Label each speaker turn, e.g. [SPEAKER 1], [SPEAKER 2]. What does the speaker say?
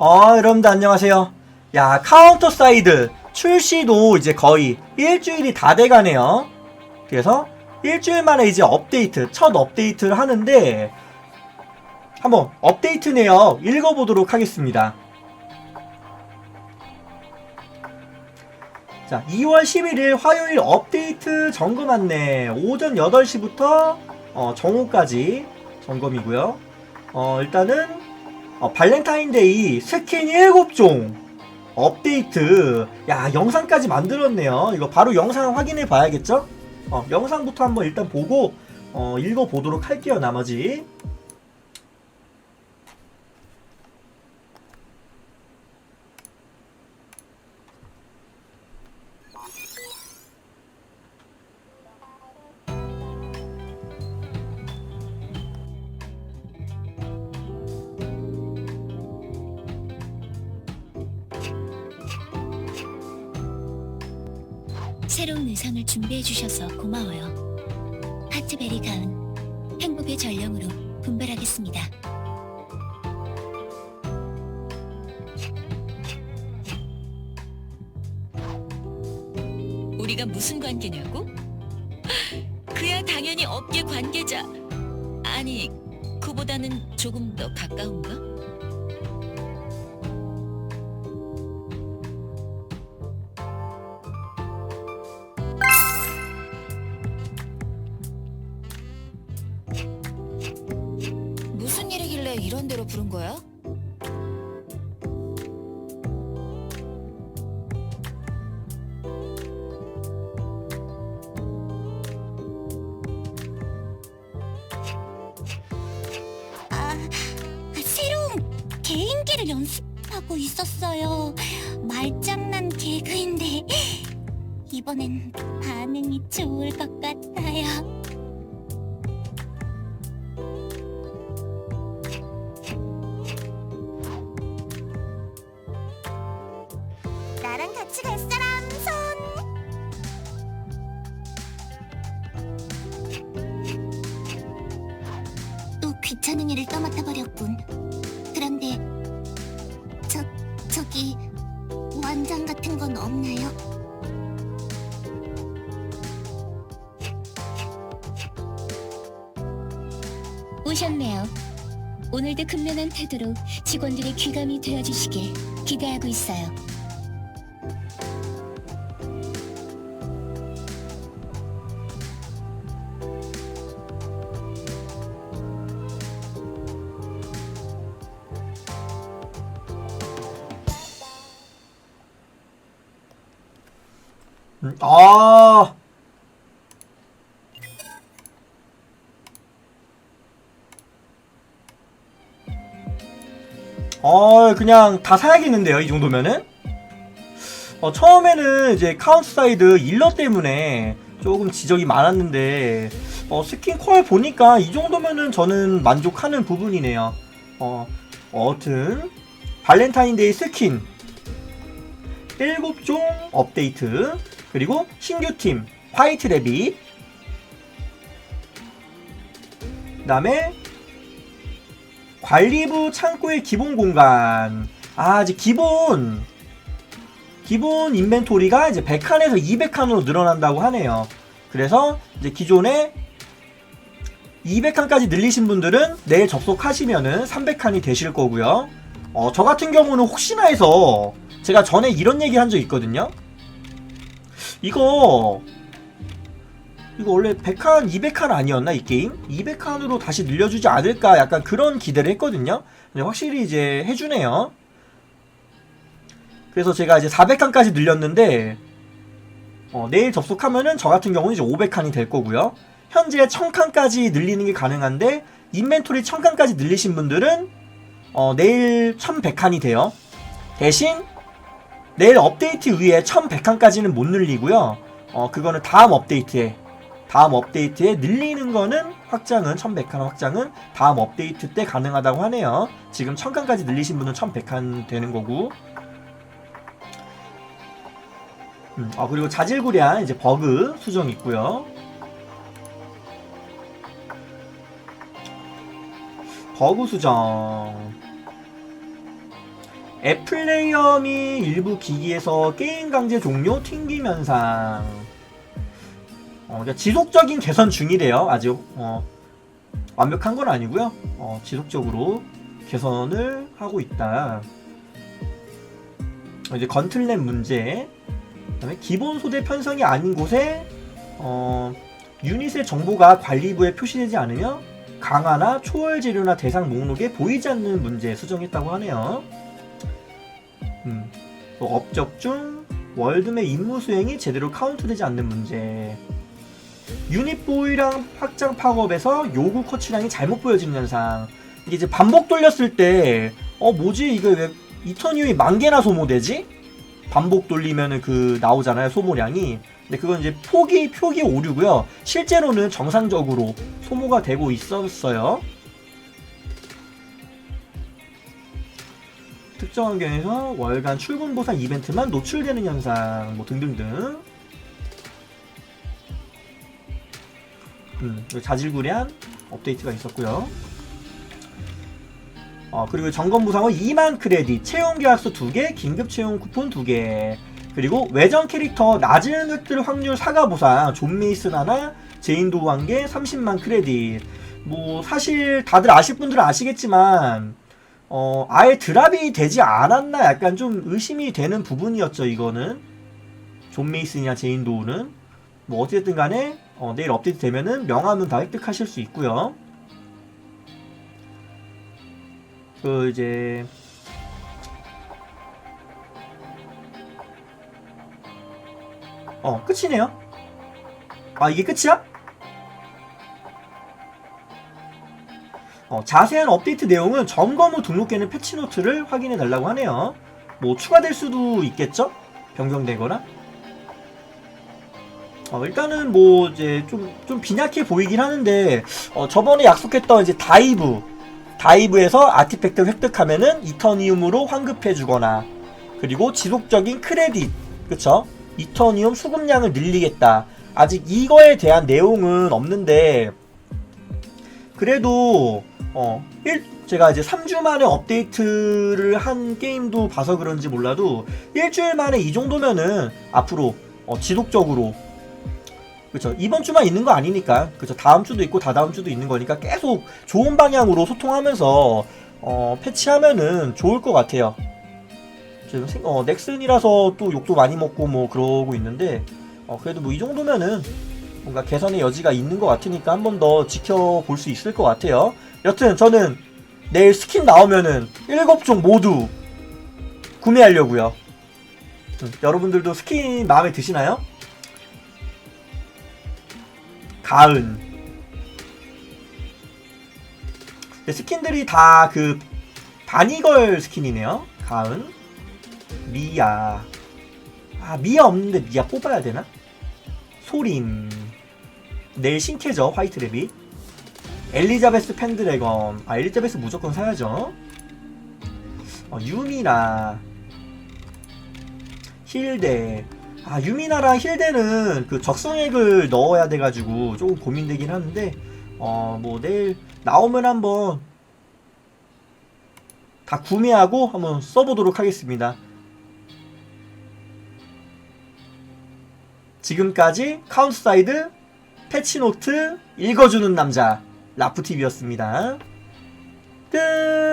[SPEAKER 1] 어, 여러분들 안녕하세요. 야, 카운터 사이드 출시도 이제 거의 일주일이 다 돼가네요. 그래서 일주일 만에 이제 업데이트, 첫 업데이트를 하는데, 한번 업데이트 내역 읽어보도록 하겠습니다. 자, 2월 11일 화요일 업데이트 점검 안내. 오전 8시부터 어, 정오까지 점검이고요. 어, 일단은 어, 발렌타인데이 스킨 7종 업데이트. 야, 영상까지 만들었네요. 이거 바로 영상 확인해 봐야겠죠? 어, 영상부터 한번 일단 보고 어, 읽어 보도록 할게요. 나머지.
[SPEAKER 2] 새로운 의상을 준비해 주셔서 고마워요. 하트베리 가운 행복의 전령으로 분발하겠습니다. 우리가 무슨 관계냐고? 그야 당연히 업계 관계자. 아니, 그보다는 조금 더 가까운가? 이런 데로 부른 거야?
[SPEAKER 3] 아, 개인기를 연습하고 있었어요. 말장난 개그인데 이번엔 반응이 좋을 것 같아요. 귀찮은 일을 떠맡아 버렸군. 그런데 저 저기 완장 같은 건 없나요?
[SPEAKER 2] 오셨네요. 오늘도 근면한 태도로 직원들의 귀감이 되어주시길 기대하고 있어요.
[SPEAKER 1] 음, 아. 어, 그냥 다 사야겠는데요, 이 정도면은? 어, 처음에는 이제 카운트 사이드 일러 때문에 조금 지적이 많았는데, 어, 스킨 퀄 보니까 이 정도면은 저는 만족하는 부분이네요. 어, 어튼, 발렌타인데이 스킨, 7종 업데이트, 그리고 신규 팀, 화이트 레빗, 그 다음에 관리부 창고의 기본 공간. 아, 이제 기본, 기본 인벤토리가 이제 100칸에서 200칸으로 늘어난다고 하네요. 그래서 이제 기존에 200칸까지 늘리신 분들은 내일 접속하시면은 300칸이 되실 거고요. 어, 저 같은 경우는 혹시나 해서 제가 전에 이런 얘기 한 적 있거든요. 이거 이거 원래 100칸, 200칸 아니었나 이 게임? 200칸으로 다시 늘려주지 않을까 약간 그런 기대를 했거든요. 근데 확실히 이제 해주네요. 그래서 제가 이제 400칸까지 늘렸는데 어, 내일 접속하면은 저 같은 경우는 이제 500칸이 될 거고요. 현재 1000칸까지 늘리는 게 가능한데 인벤토리 1000칸까지 늘리신 분들은 어, 내일 1100칸이 돼요. 대신 내일 업데이트 위에 1100칸까지는 못 늘리고요. 어, 그거는 다음 업데이트에 다음 업데이트에 늘리는 거는 확장은 1100칸 확장은 다음 업데이트 때 가능하다고 하네요. 지금 1000칸까지 늘리신 분은 1100칸 되는 거고. 음, 아 그리고 자질구레한 이제 버그 수정 있고요. 버그 수정. 애플레이어 및 일부 기기에서 게임 강제 종료 튕김 현상. 어, 그러니까 지속적인 개선 중이래요. 아직 어, 완벽한 건 아니고요. 어, 지속적으로 개선을 하고 있다. 어, 이제 건틀렛 문제. 그다음에 기본 소재 편성이 아닌 곳에 어, 유닛의 정보가 관리부에 표시되지 않으며 강화나 초월 재료나 대상 목록에 보이지 않는 문제 수정했다고 하네요. 음, 또 업적 중 월드맵 임무 수행이 제대로 카운트되지 않는 문제. 유닛 보유량 확장 팝업에서 요구 코치량이 잘못 보여지는 현상. 이게 이제 반복 돌렸을 때, 어, 뭐지? 이거 왜 이터니움이 만 개나 소모되지? 반복 돌리면은 그 나오잖아요, 소모량이. 근데 그건 이제 표기, 표기 오류고요. 실제로는 정상적으로 소모가 되고 있었어요. 특정 환경에서 월간 출근 보상 이벤트만 노출되는 현상, 뭐 등등등. 음, 자질구레한 업데이트가 있었고요. 어, 그리고 점검 보상은 2만 크레딧, 채용 계약서 2개, 긴급 채용 쿠폰 2개. 그리고 외전 캐릭터 낮은 획득 확률 사과 보상, 존 메이슨 하나, 제인도 1개, 30만 크레딧. 뭐 사실 다들 아실 분들은 아시겠지만 어, 아예 드랍이 되지 않았나 약간 좀 의심이 되는 부분이었죠, 이거는. 존 메이슨이나 제인 도우는. 뭐, 어쨌든 간에, 어, 내일 업데이트 되면은 명함은 다 획득하실 수 있고요 그, 이제, 어, 끝이네요. 아, 이게 끝이야? 어, 자세한 업데이트 내용은 점검 후 등록되는 패치노트를 확인해 달라고 하네요. 뭐 추가될 수도 있겠죠? 변경되거나. 어, 일단은 뭐 이제 좀, 좀 빈약해 보이긴 하는데 어, 저번에 약속했던 이제 다이브 다이브에서 아티팩트를 획득하면은 이터니움으로 환급해 주거나 그리고 지속적인 크레딧 그쵸? 이터니움 수급량을 늘리겠다. 아직 이거에 대한 내용은 없는데 그래도 어, 일, 제가 이제 3주 만에 업데이트를 한 게임도 봐서 그런지 몰라도 일주일 만에 이 정도면은 앞으로 어, 지속적으로 그렇죠 이번 주만 있는 거 아니니까 그렇죠 다음 주도 있고 다다음 주도 있는 거니까 계속 좋은 방향으로 소통하면서 어, 패치하면은 좋을 것 같아요. 어, 넥슨이라서 또 욕도 많이 먹고 뭐 그러고 있는데 어, 그래도 뭐 이 정도면은 뭔가 개선의 여지가 있는 것 같으니까 한 번 더 지켜볼 수 있을 것 같아요. 여튼 저는 내일 스킨 나오면은 7종 모두 구매하려고요. 음, 여러분들도 스킨 마음에 드시나요? 가은 네, 스킨들이 다 그 바니걸 스킨이네요. 가은 미야 아 미야 없는데 미야 뽑아야 되나? 소림 내일 신캐죠 화이트 레빗 엘리자베스 펜드래건 아 엘리자베스 무조건 사야죠. 어, 유미나. 힐데. 아 유미나랑 힐데는 그 적성액을 넣어야 돼가지고 조금 고민되긴 하는데 어 뭐 내일 나오면 한번 다 구매하고 한번 써보도록 하겠습니다 지금까지 카운트사이드 패치노트 읽어주는 남자 라프티비였습니다. 끝!